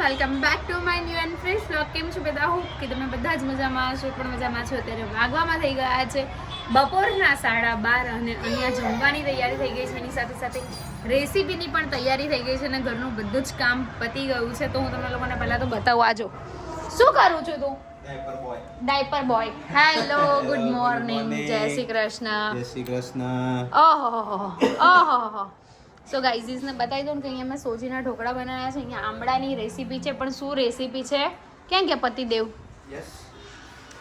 Welcome back to my new and fresh blog કેમ છો બધા? હોપ કે તમે બધા જ મજામાં છો પણ મજામાં છો. અત્યારે વાગવામાં થઈ ગયા છે બપોરના સાડા બાર અને અહીંયા જમવાની તૈયારી થઈ ગઈ છે. એની સાથે સાથે રેસીપીની પણ તૈયારી થઈ ગઈ છે અને ઘરનું બધું જ કામ પતી ગયું છે. તો હું તમને લોકોને પહેલાં તો બતાવું આજો શું કરું છું તું? Diaper boy hello good morning Jai Shri Krishna. જય શ્રી કૃષ્ણ. ઓહો ઓહો. સો ગાઈઝીસને બતાવી દઉં કે અહીંયા મેં સોજીના ઢોકળા બનાવ્યા છે. અહીંયા આંબળાની રેસીપી છે પણ શું રેસીપી છે? ક્યાં ગયા પતિદેવ?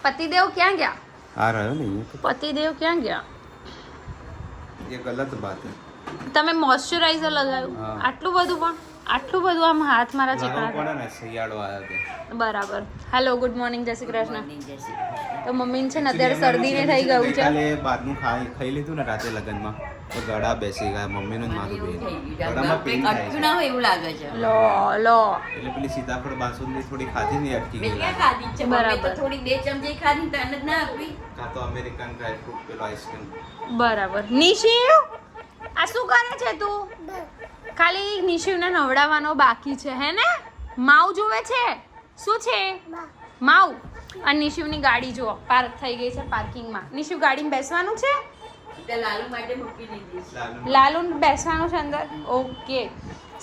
પતિદેવ ક્યાં ગયા? આ રહ્યો ને પતિદેવ ક્યાં ગયા? એ ગલત બાત હે તમે મોઇશ્ચરાઇઝર લગાવ્યું. આટલું બધું પણ? આટલું બધું આમ હાથ મારા ચીકણા બરાબર. હેલો ગુડ મોર્નિંગ જય શ્રી કૃષ્ણ. તો મમ્મીને છે ને અત્યારે શરદીને થઈ ગયું છે. ખાઈ ખાઈ લીધું ને રાતે લગનમાં. તો ગળા બેસી ગયા મમ્મીનું જ મારું બેન ગળામાં પેન થાય છે. ના હોય એવું લાગે છે. લો લો. એટલે પેલી સીતાફળ બાસુંદી થોડી ખાધી ને અટકી ગઈ ક્યાં ખાધી છે? બરાબર. થોડી બે ચમચી ખાધી તને જ ના આપી. કા તો અમેરિકન ડ્રાય ફ્રૂટ પેલો આઈસ્ક્રીમ બરાબર. નિશિવ આ શું કરે છે તું? ખાલી નિશિવને નવડાવવાનો બાકી છે હે ને? માવ જોવે છે? શું છે? માવ અને નિશિવની ગાડી જુઓ. પાર્ક થઈ ગઈ છે પાર્કિંગમાં. નિશિવ ગાડીમાં બેસવાનું છે? લાલુ માટે મૂકી દીધી લાલુ બેસવાનું છે અંદર? ઓકે.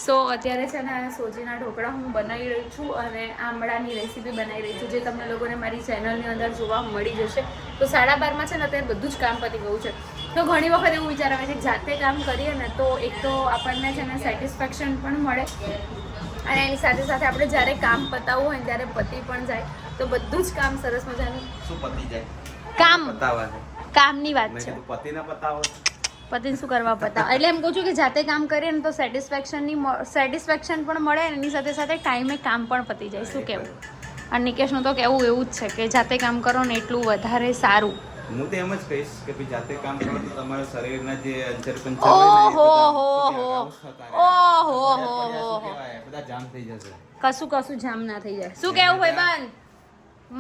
સો અત્યારે છે ને સોજીના ઢોકળા હું બનાવી રહી છું અને આમળાની રેસીપી બનાવી રહી છું જે તમને લોકોને મારી ચેનલની અંદર જોવા મળી જશે. તો સાડા બારમાં છે ને અત્યારે બધું જ કામ પતી ગયું છે. તો ઘણી વખત એવું વિચાર આવે છે કે જાતે કામ કરીએ ને તો એક તો આપણને છે ને સેટિસ્ફેક્શન પણ મળે અને એની સાથે સાથે આપણે જ્યારે કામ પતાવવું હોય ત્યારે પતી પણ જાય. તો બધું જ કામ સરસ મજાનું શું પતી જાય? કામ. પતાવા છે કામની વાત છે. કીધું પતિ ના પતાવો. પતિને શું કરવા પતા એટલે એમ કહું છું કે જાતે કામ કરીએ ને તો સેટિસ્ફેક્શનની સેટિસ્ફેક્શન પણ મળે એની સાથે સાથે ટાઈમે કામ પણ પતી જાય. શું કેવું? અને નિકેશનું તો કેવું એવું જ છે કે જાતે કામ કરો ને એટલું વધારે સારું. હું તો એમ જ કહીશ કે ભાઈ જાતે કામ કરો તો તમારા શરીરના જે અંતર પંચર ઓહો હો હો. બધા ઓહો હો હો હો. બધા જામ થઈ જશે. કશું કશું જામ ના થઈ જાય. શું કહેવું ભાઈબંધ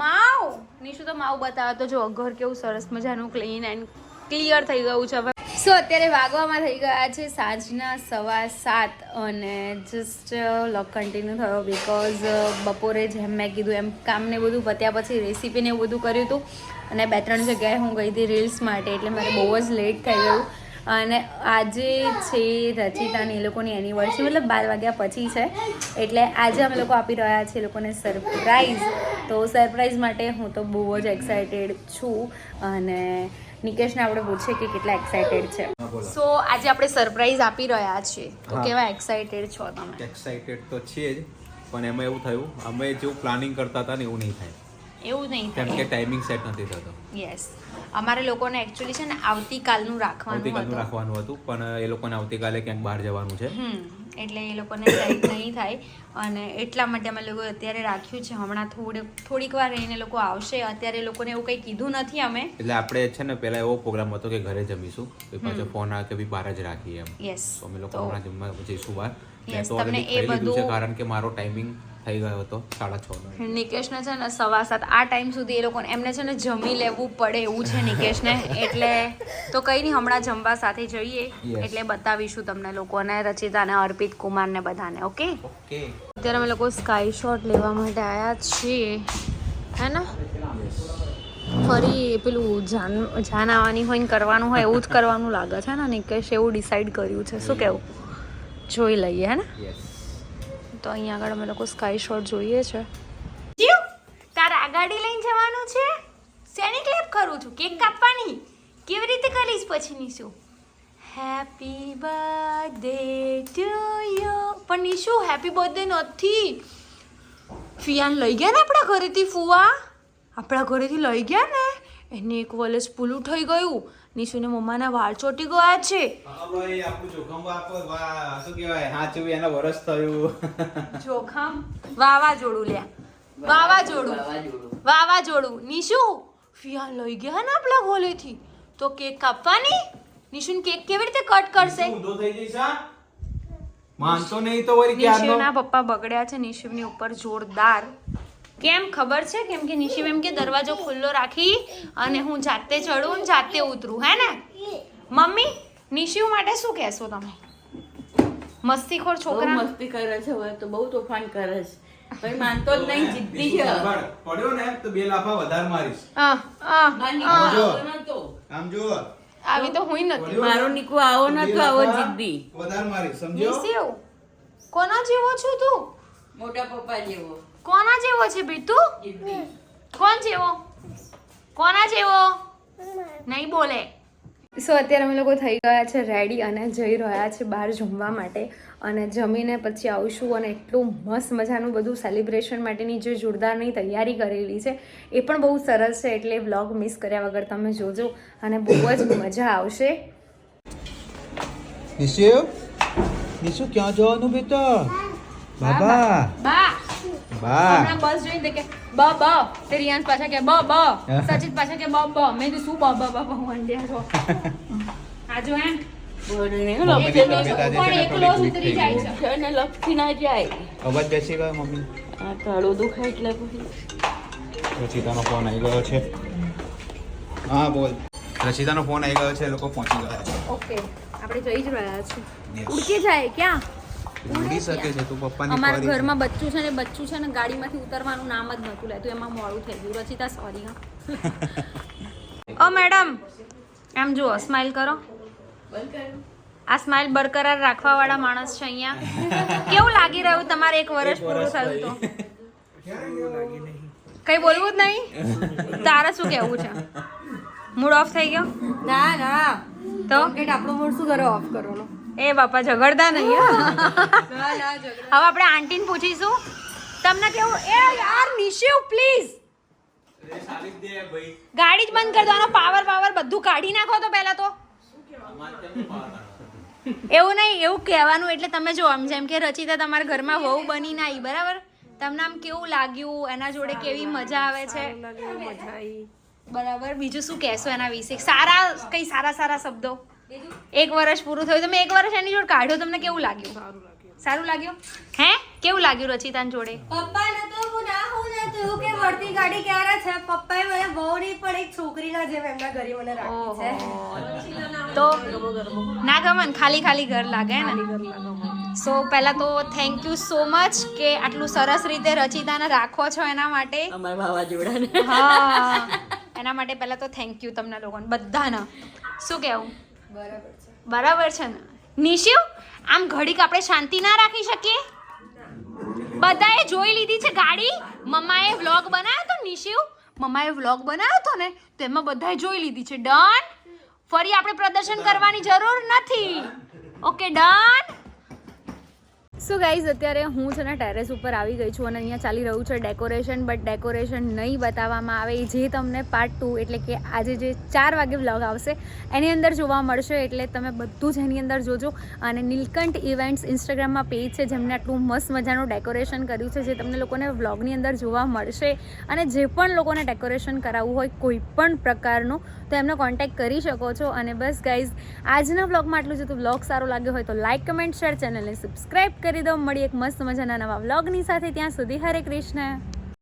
માવ? નિશુ તો માવ બતાવે તો જો, ઘર કેવું સરસ મજાનું ક્લીન એન્ડ ક્લિયર થઈ ગયું છે હવે. સો અત્યારે વાગવામાં થઈ ગયા છે સાંજના સવા સાત અને જસ્ટ લોક કન્ટિન્યુ થયો બિકોઝ બપોરે જેમ મેં કીધું એમ કામને બધું પત્યા પછી રેસીપીને એવું બધું કર્યું હતું. અને બે ત્રણ જગ્યાએ હું ગઈ હતી રીલ્સ માટે, એટલે મારે બહુ જ લેટ થઈ ગયું. અને આજે છે રચિતાની એ લોકોની એનિવર્સરી મતલબ બાર વાગ્યા પછી છે. એટલે આજે અમે લોકો આપી રહ્યા છીએ એ લોકોને સરપ્રાઈઝ તો સરપ્રાઈઝ માટે હું તો બહુ જ એક્સાઇટેડ છું. અને નિકેશને આપણે પૂછીએ કે કેટલા એક્સાઇટેડ છે. સો આજે આપણે સરપ્રાઈઝ આપી રહ્યા છીએ. તો કેવા એક્સાઇટેડ છો તમે? એક્સાઇટેડ તો છીએ જ પણ એમાં એવું થયું અમે જેવું પ્લાનિંગ કરતા હતા ને એવું નહીં થાય. એવું નહીં કેમ કે ટાઈમિંગ સેટ નથી થતો. યસ અમારે લોકોને એકચ્યુઅલી છે ને આવતીકાલનું રાખવાનું આવતીકાલનું રાખવાનું હતું પણ એ લોકોને આવતીકાલે ક્યાંક બહાર જવાનું છે. એટલે એ લોકોને સેટ નહીં થાય. અને એટલા માટે અમે લોકો અત્યારે રાખ્યું છે. હમણાં થોડે થોડીક વાર રહીને લોકો આવશે. અત્યારે લોકોને એવું કંઈ કીધું નથી અમે. એટલે આપણે છે ને પહેલા એવો પ્રોગ્રામ હતો કે ઘરે જમીશું. પાછો ફોન આવે કે બહાર જ રાખીએ એમ. યસ અમે લોકો હમણાં જમવા જઈશું બહાર. તમને એ બધું- કારણ કે મારો ટાઈમિંગ થઈ ગયો હતો સાડા છ નિકેશને છે ને સવા સાત આ ટાઈમ સુધી એ લોકોને એમને છે ને જમી લેવું પડે એવું છે નિકેશને. એટલે તો કંઈ નહીં હમણાં જમવા સાથે જઈએ. એટલે બતાવીશું તમને લોકોને રચિતાને અર્પિત કુમારને બધાને ઓકે? ઓકે. અત્યારે અમે લોકો સ્કાય શોટ લેવા માટે આવ્યા છીએ. હે ને? ફરી પેલું જાન જાન આવવાની હોય ને કરવાનું હોય એવું જ કરવાનું લાગે છે ને નિકેશ એવું ડિસાઈડ કર્યું છે. શું કેવું? જોઈ લઈએ હે ને? યસ તો અહીંયા આગળ અમે લોકો સ્કાય શોટ જોઈએ છે. જીવ, તારા આગાડી ગાડી લઈને જવાનું છે? શેની ક્લેપ કરું છું? કેક કાપવાની? કેવી રીતે કરીશ પછી Nishu happy birthday to you પણ નીશુ હેપી બર્થડે નથી. ફિયાન લઈ ગયા ને આપણા ઘરેથી ફુવા? આપણા ઘરેથી લઈ ગયા ને? એને એક વલસ પૂલું થઈ ગયું. નીશુને મમ્માના વાળ ચોટી ગયા છે. હા ભાઈ આપણું જોખમ વાહ શું કહેવાય? હાચું એના વરસ થયું. જોખમ? વાવાઝોડું લ્યા. વાવાઝોડું. વાવાઝોડું. નિશુ ફિયા લઈ ગયા ને આપણા ગોલેથી. તો કેક કાપવાની? નિશુન કેક કેવી રીતે કટ કરશે? ઊંધો થઈ જઈશ માનતો નહીં તો વળી ક્યારનો? નિશિવના પપ્પા બગડ્યા છે નિશુની ઉપર જોરદાર. કેમ ખબર છે? કેમ કે નિશિવ એમ કે દરવાજો ખુલ્લો રાખી અને હું જાતે ચડું ને જાતે ઉતરું હે ને? મમ્મી નિશિવ માટે શું કહેશો તમે? મસ્તીખોર છોકરા? મસ્તી કરે છે હવે તો બહુ તોફાન કરે છે. ભાઈ માનતો જ નહીં જીદ્દી છે. પડ્યો ને તો બે લાફા વધારે મારીશ. હા હા માર જો. આમ જુઓ આવી તો હું નથી. મારો નીકુ આવો તો નતો આવો જીદ્દી વધારે મારીશ સમજ્યો? નિશિવ કોના જેવો છું તું? મોટા પપ્પા જેવો. કોના જેવો છે બીતુ કોણ જેવો? કોના જેવો? નહીં બોલે. સો અત્યારે અમે લોકો થઈ ગયા છે રેડી અને જઈ રહ્યા છે બહાર જમવા માટે. અને જમીને પછી આવશું અને એટલું મસ્ત મજાનું બધું સેલિબ્રેશન માટેની જે જોરદારની તૈયારી કરેલી છે એ પણ બહુ સરસ છે. એટલે વ્લોગ મિસ કર્યા વગર તમે જોજો અને બહુ જ મજા આવશે. નિશુ નિશુ ક્યાં જવાનું બેટા? બાબા. બા. બા. બસ જોઈને કે બ બ. તે રિયાન્સ પાછા કે બ બ. સચિત પાછા કે બ બ. મેં શું બ બ બ બ વંડ્યા છો આજો એમ બોલને મમ્મીની એકલો તબિયત આજે છે પણ ને એકલો જ થોડીક ઉતરી weak જાય થઈ છે. અને લપસી ના જાય. અવાજ બેસી ગયો મમ્મી? આ કાળું દુખાય એટલે પછી. રચિતાનો ફોન આવી ગયો છે. હા બોલ. રચિતાનો ફોન આવી ગયો છે લોકો પહોંચી ગયા ઓકે આપણે જઈ જ રહ્યા છીએ. ઉડકે જાય ક્યાં? ઉડી શકે છે તું પપ્પાની અમારા ઘરમાં બચ્ચું છે ને બચ્ચું છે ને ગાડીમાંથી ઉતરવાનું નામ જ નહોતું લેતું એમાં મોડું થઈ ગયું. રચિતા સોરી હા. ઓ મેડમ એમ જુઓ સ્માઈલ કરો. આ સ્માઈલ બરકરાર રાખવા વાળા માણસ છે અહીંયા. કેવું લાગી રહ્યું તમારે એક વર્ષ પૂરું થયું તો? કઈ બોલવું જ નહીં? તારે શું કહેવું છે? મૂડ ઓફ થઈ ગયો? ના ના. તો? આપણો મૂડ શું કરો? ઓફ કરવાનો. એ બાપા ઝઘડતા નહીં. ના ના હવે આપણે આંટીને પૂછીશું. તમને કેવું? એ યાર નિશિવ પ્લીઝ ગાડી જ બંધ કરી દો આનો પાવર પાવર બધું કાઢી નાખો તો પહેલા તો. એવું નહીં એવું કહેવાનું એટલે તમે જો આમ જેમ કે રચિતા તમારા ઘરમાં વહુ બનીને આવી બરાબર? તમને આમ કેવું લાગ્યું? એના જોડે કેવી મજા આવે છે? મજા આવી બરાબર બીજું શું કહેશો એના વિશે? સારા કઈ સારા સારા શબ્દો? એક વર્ષ પૂરું થયું. તમે એક વર્ષ એની જોડે કાઢ્યો તમને કેવું લાગ્યું? સારું લાગ્યું. હે? કેવું લાગ્યું રચિતાન જોડે? પપ્પા ને તો હું ના હું ને તો કે વળતી ગાડી ક્યારે છે? પપ્પાએ મને બહુ નહીં પણ એક છોકરીના જેમ એમના ઘરે મને રાખી છે. તો ના ગમન? ખાલી ખાલી ઘર લાગે ને? સો પહેલા તો થેન્ક યુ સો મચ કે આટલું સરસ રીતે રચિતાને રાખો છો એના માટે. અમારા વાવાઝોડાને. હા. એના માટે પહેલા તો થેન્ક યુ તમને લોકોને બધાના. શું કહેવું? બરાબર છે. બરાબર છે ને? નિશિવ આમ ઘડીક આપણે શાંતિ ના રાખી શકીએ? બધાએ જોઈ લીધી છે ગાડી? મમ્માએ વ્લોગ બનાવ્યો તો નિશિવ? મમ્માએ વ્લોગ બનાવ્યો તો ને તો એમાં બધાએ જોઈ લીધી છે. ડન? ફરી આપણે પ્રદર્શન કરવાની જરૂર નથી. Okay done? સો ગાઈઝ અત્યારે હું છે ને ટેરેસ ઉપર આવી ગઈ છું અને અહીંયા ચાલી રહ્યું છે ડેકોરેશન બટ ડેકોરેશન નહીં બતાવવામાં આવે. જે તમને પાર્ટ ટુ એટલે કે આજે જે ચાર વાગે વ્લોગ આવશે, એની અંદર જોવા મળશે. એટલે તમે બધું જ એની અંદર જોજો. અને નીલકંઠ ઇવેન્ટ્સ ઇન્સ્ટાગ્રામમાં પેજ છે જેમને આટલું મસ્ત મજાનું ડેકોરેશન કર્યું છે, જે તમને લોકોને વ્લોગની અંદર જોવા મળશે. અને જે પણ લોકોને ડેકોરેશન કરાવવું હોય કોઈ પણ પ્રકારનું, તો એમને કોન્ટેક્ટ કરી શકો છો. અને બસ ગાઈઝ આજના વ્લોગમાં આટલું જ. તો વ્લોગ સારો લાગ્યો હોય તો લાઇક કમેન્ટ શેર ચેનલને સબસ્ક્રાઇબ કરી દો મળી એક મસ્ત મજાના નવા વ્લોગની સાથે. ત્યાં સુધી હરે કૃષ્ણ.